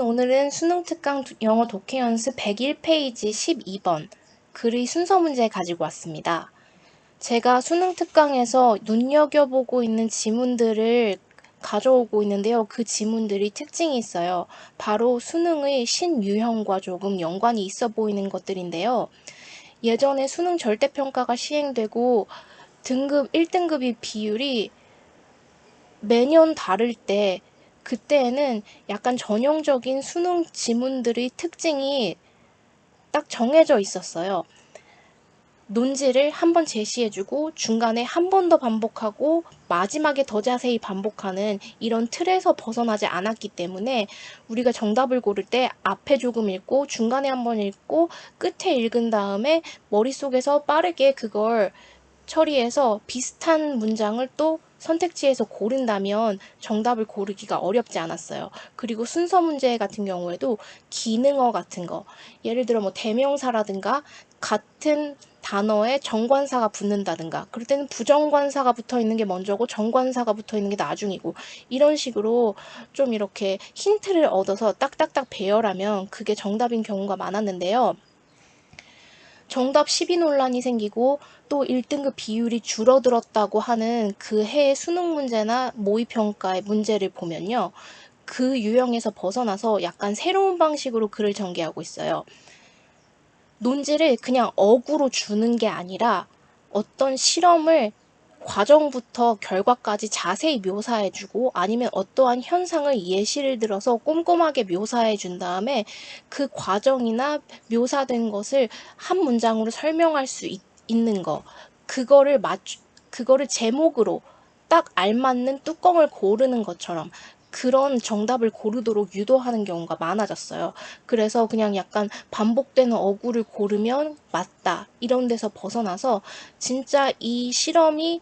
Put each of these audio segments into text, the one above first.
오늘은 수능 특강 영어 독해 연습 101페이지 12번 글의 순서 문제 가지고 왔습니다. 제가 수능 특강에서 눈여겨보고 있는 지문들을 가져오고 있는데요. 그 지문들이 특징이 있어요. 바로 수능의 신유형과 조금 연관이 있어 보이는 것들인데요. 예전에 수능 절대평가가 시행되고 등급 1등급의 비율이 매년 다를 때 그때에는 약간 전형적인 수능 지문들의 특징이 딱 정해져 있었어요. 논지를 한 번 제시해주고 중간에 한 번 더 반복하고 마지막에 더 자세히 반복하는 이런 틀에서 벗어나지 않았기 때문에 우리가 정답을 고를 때 앞에 조금 읽고 중간에 한 번 읽고 끝에 읽은 다음에 머릿속에서 빠르게 그걸 처리해서 비슷한 문장을 또 선택지에서 고른다면 정답을 고르기가 어렵지 않았어요. 그리고 순서 문제 같은 경우에도 기능어 같은 거, 예를 들어 뭐 대명사라든가 같은 단어에 정관사가 붙는다든가 그럴 때는 부정관사가 붙어 있는 게 먼저고 정관사가 붙어 있는 게 나중이고 이런 식으로 좀 이렇게 힌트를 얻어서 딱딱딱 배열하면 그게 정답인 경우가 많았는데요. 정답 12 논란이 생기고 또 1등급 비율이 줄어들었다고 하는 그 해의 수능 문제나 모의평가의 문제를 보면요. 그 유형에서 벗어나서 약간 새로운 방식으로 글을 전개하고 있어요. 논지를 그냥 어구로 주는 게 아니라 어떤 실험을 과정부터 결과까지 자세히 묘사해주고 아니면 어떠한 현상을 예시를 들어서 꼼꼼하게 묘사해준 다음에 그 과정이나 묘사된 것을 한 문장으로 설명할 수 있, 있는 거 그거를 맞추 그거를 제목으로 딱 알맞는 뚜껑을 고르는 것처럼 그런 정답을 고르도록 유도하는 경우가 많아졌어요. 그래서 그냥 약간 반복되는 어구를 고르면 맞다. 이런 데서 벗어나서 진짜 이 실험이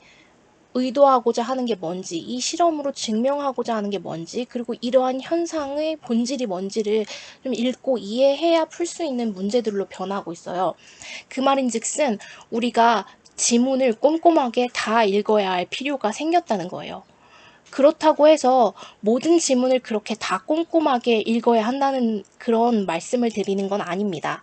의도하고자 하는 게 뭔지, 이 실험으로 증명하고자 하는 게 뭔지, 그리고 이러한 현상의 본질이 뭔지를 좀 읽고 이해해야 풀 수 있는 문제들로 변하고 있어요. 그 말인 즉슨 우리가 지문을 꼼꼼하게 다 읽어야 할 필요가 생겼다는 거예요. 그렇다고 해서 모든 지문을 그렇게 다 꼼꼼하게 읽어야 한다는 그런 말씀을 드리는 건 아닙니다.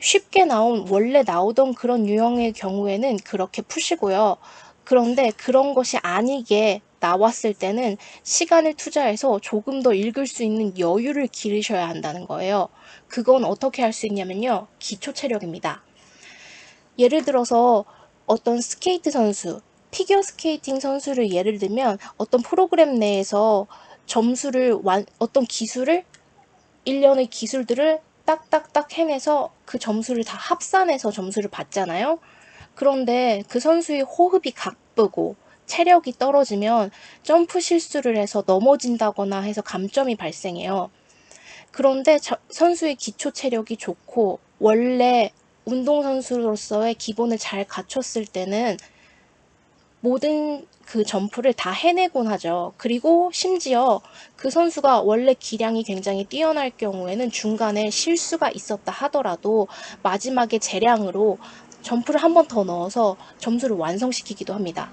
쉽게 나온 원래 나오던 그런 유형의 경우에는 그렇게 푸시고요. 그런데 그런 것이 아니게 나왔을 때는 시간을 투자해서 조금 더 읽을 수 있는 여유를 기르셔야 한다는 거예요. 그건 어떻게 할 수 있냐면요. 기초 체력입니다. 예를 들어서 어떤 스케이트 선수, 피겨 스케이팅 선수를 예를 들면 어떤 프로그램 내에서 점수를 완, 어떤 기술을 일련의 기술들을 딱딱딱 해내서 그 점수를 다 합산해서 점수를 받잖아요. 그런데 그 선수의 호흡이 가쁘고 체력이 떨어지면 점프 실수를 해서 넘어진다거나 해서 감점이 발생해요. 그런데 선수의 기초 체력이 좋고 원래 운동선수로서의 기본을 잘 갖췄을 때는 모든 그 점프를 다 해내곤 하죠. 그리고 심지어 그 선수가 원래 기량이 굉장히 뛰어날 경우에는 중간에 실수가 있었다 하더라도 마지막에 재량으로 점프를 한 번 더 넣어서 점수를 완성시키기도 합니다.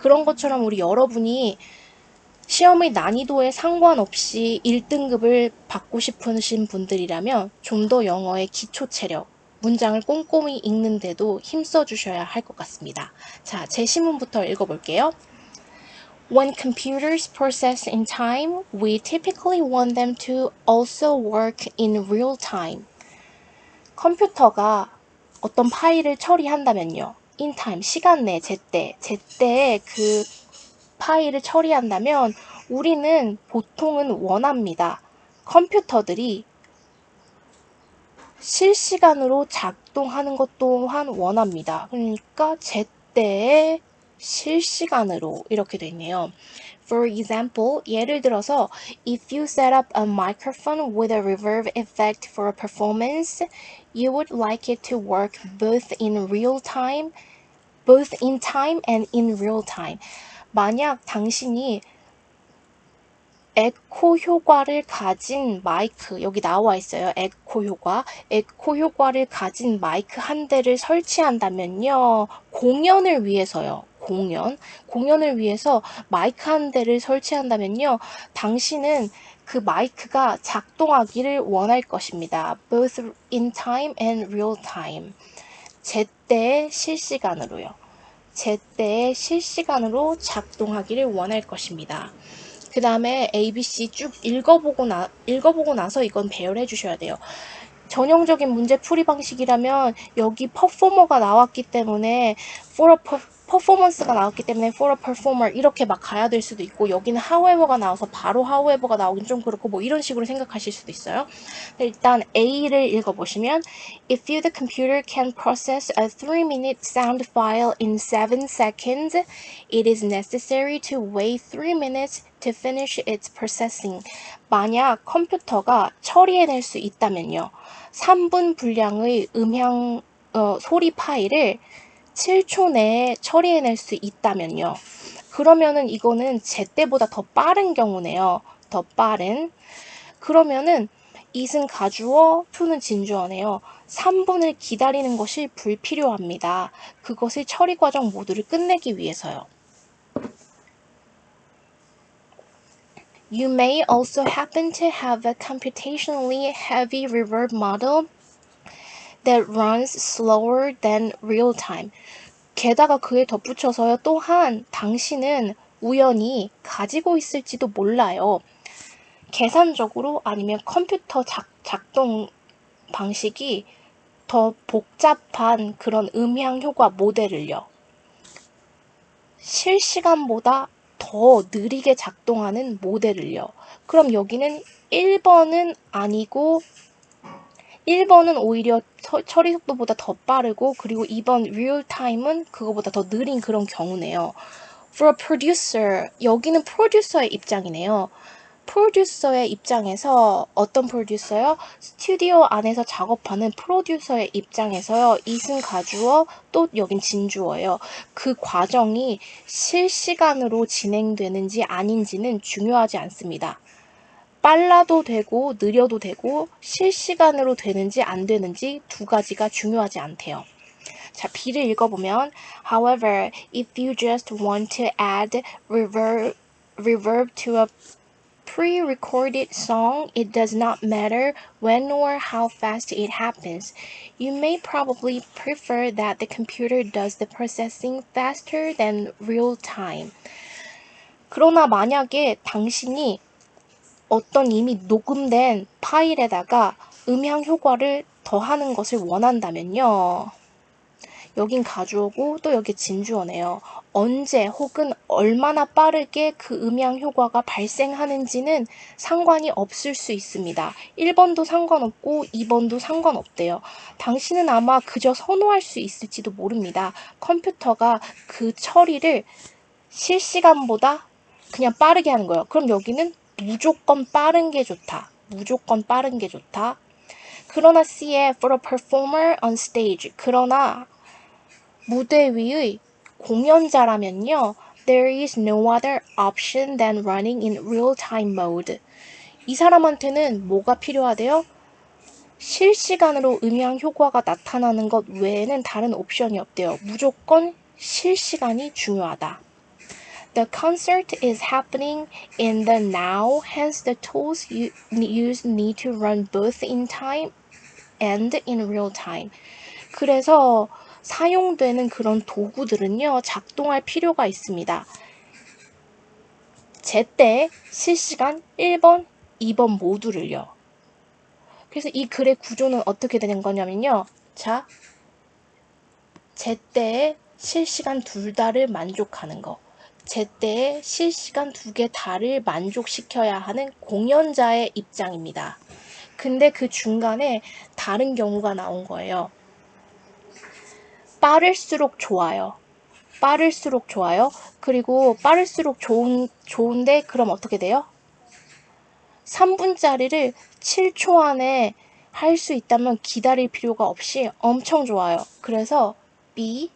그런 것처럼 우리 여러분이 시험의 난이도에 상관없이 1등급을 받고 싶으신 분들이라면 좀 더 영어의 기초 체력, 문장을 꼼꼼히 읽는데도 힘써 주셔야 할 것 같습니다. 자, 제 시문부터 읽어볼게요. When computers process in time, we typically want them to also work in real time. 컴퓨터가 어떤 파일을 처리한다면요. in time, 시간 내, 제때, 제때에 그 파일을 처리한다면 우리는 보통은 원합니다. 컴퓨터들이 실시간으로 작동하는 것 또한 원합니다. 그러니까 제때에 실시간으로 이렇게 되네요. For example, 예를 들어서 if you set up a microphone with a reverb effect for a performance, you would like it to work both in real time, both in time and in real time. 만약 당신이 에코 효과를 가진 마이크 여기 나와 있어요. 에코 효과. 에코 효과를 가진 마이크 한 대를 설치한다면요. 공연을 위해서요. 공연. 공연을 위해서 마이크 한 대를 설치한다면요. 당신은 그 마이크가 작동하기를 원할 것입니다. both in time and real time. 제때 실시간으로요. 제때 실시간으로 작동하기를 원할 것입니다. 그 다음에 ABC 쭉 읽어보고 나, 읽어보고 나서 이건 배열해 주셔야 돼요. 전형적인 문제 풀이 방식이라면 여기 퍼포머가 나왔기 때문에 for a 퍼포먼스가 나왔기 때문에 for a performer 이렇게 막 가야 될 수도 있고 여기는 however가 나와서 바로 however가 나오긴 좀 그렇고 뭐 이런 식으로 생각하실 수도 있어요. 일단 A를 읽어보시면 If you the computer can process a 3-minute sound file in 7 seconds, it is necessary to wait 3 minutes to finish its processing. 만약 컴퓨터가 처리해낼 수 있다면요. 3분 분량의 음향 어, 소리 파일을 7초 내에 처리해낼 수 있다면요. 그러면은 이거는 제때보다 더 빠른 경우네요. 더 빠른. 그러면은 이은 가주어, to는 진주어네요. 3분을 기다리는 것이 불필요합니다. 그것을 처리 과정 모두를 끝내기 위해서요. You may also happen to have a computationally heavy reverb model that runs slower than real time. 게다가 그에 덧붙여서요. 또한 당신은 우연히 가지고 있을지도 몰라요. 계산적으로 아니면 컴퓨터 작, 작동 방식이 더 복잡한 그런 음향 효과 모델을요. 실시간보다 더 느리게 작동하는 모델을요. 그럼 여기는 1번은 아니고 1번은 오히려 처리 속도보다 더 빠르고 그리고 2번 real time은 그거보다 더 느린 그런 경우네요. For a producer 여기는 프로듀서의 입장이네요. 프로듀서의 입장에서 어떤 프로듀서요? 스튜디오 안에서 작업하는 프로듀서의 입장에서요. 이승 가주어 또 여긴 진주어예요. 그 과정이 실시간으로 진행되는지 아닌지는 중요하지 않습니다. 빨라도 되고 느려도 되고 실시간으로 되는지 안 되는지 두 가지가 중요하지 않대요. 자, B를 읽어보면 However, if you just want to add reverb, reverb to a pre-recorded song, it does not matter when or how fast it happens. You may probably prefer that the computer does the processing faster than real time. 그러나 만약에 당신이 어떤 이미 녹음된 파일에다가 음향 효과를 더하는 것을 원한다면요. 여긴 가주어고 또 여기 진주어네요. 언제 혹은 얼마나 빠르게 그 음향 효과가 발생하는지는 상관이 없을 수 있습니다. 1번도 상관없고 2번도 상관없대요. 당신은 아마 그저 선호할 수 있을지도 모릅니다. 컴퓨터가 그 처리를 실시간보다 그냥 빠르게 하는 거예요. 그럼 여기는 무조건 빠른 게 좋다. 무조건 빠른 게 좋다. 그러나 C에 for a performer on stage. 그러나 무대 위의 공연자라면요. There is no other option than running in real-time mode. 이 사람한테는 뭐가 필요하대요? 실시간으로 음향 효과가 나타나는 것 외에는 다른 옵션이 없대요. 무조건 실시간이 중요하다. The concert is happening in the now, hence the tools you use need to run both in time and in real time. 그래서 사용되는 그런 도구들은요, 작동할 필요가 있습니다. 제때 실시간 1번, 2번 모두를요. 그래서 이 글의 구조는 어떻게 되는 거냐면요. 자, 제때에 실시간 둘 다를 만족하는 거. 제때에 실시간 두 개 다를 만족시켜야 하는 공연자의 입장입니다. 근데 그 중간에 다른 경우가 나온 거예요. 빠를수록 좋아요. 빠를수록 좋아요. 그리고 빠를수록 좋은, 좋은데 그럼 어떻게 돼요? 3분짜리를 7초 안에 할 수 있다면 기다릴 필요가 없이 엄청 좋아요. 그래서 B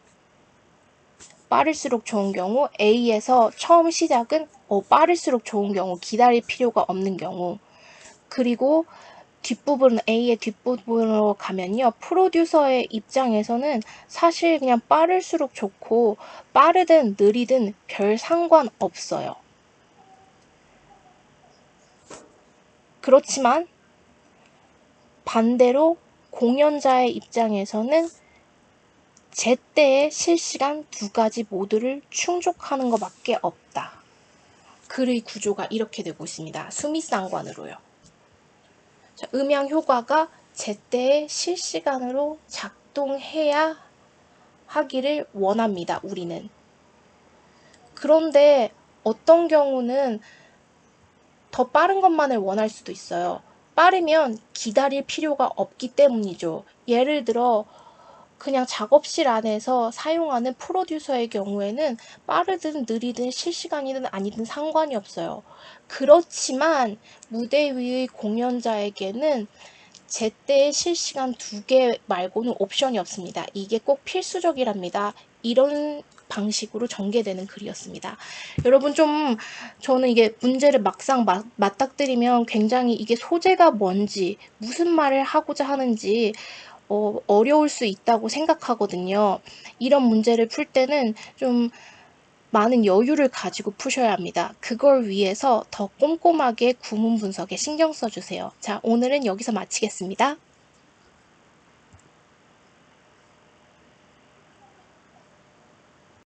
빠를수록 좋은 경우 A에서 처음 시작은 어, 빠를수록 좋은 경우 기다릴 필요가 없는 경우 그리고 뒷부분 A의 뒷부분으로 가면요. 프로듀서의 입장에서는 사실 그냥 빠를수록 좋고 빠르든 느리든 별 상관 없어요. 그렇지만 반대로 공연자의 입장에서는 제때의 실시간 두 가지 모두를 충족하는 것밖에 없다. 글의 구조가 이렇게 되고 있습니다. 수미상관으로요. 자, 음향 효과가 제때에 실시간으로 작동해야 하기를 원합니다. 우리는. 그런데 어떤 경우는 더 빠른 것만을 원할 수도 있어요. 빠르면 기다릴 필요가 없기 때문이죠. 예를 들어 그냥 작업실 안에서 사용하는 프로듀서의 경우에는 빠르든 느리든 실시간이든 아니든 상관이 없어요. 그렇지만 무대 위의 공연자에게는 제때의 실시간 두 개 말고는 옵션이 없습니다. 이게 꼭 필수적이랍니다. 이런 방식으로 전개되는 글이었습니다. 여러분 좀 저는 이게 문제를 막상 마, 맞닥뜨리면 굉장히 이게 소재가 뭔지 무슨 말을 하고자 하는지 어, 어려울 수 있다고 생각하거든요. 이런 문제를 풀 때는 좀 많은 여유를 가지고 푸셔야 합니다. 그걸 위해서 더 꼼꼼하게 구문 분석에 신경 써주세요. 자, 오늘은 여기서 마치겠습니다.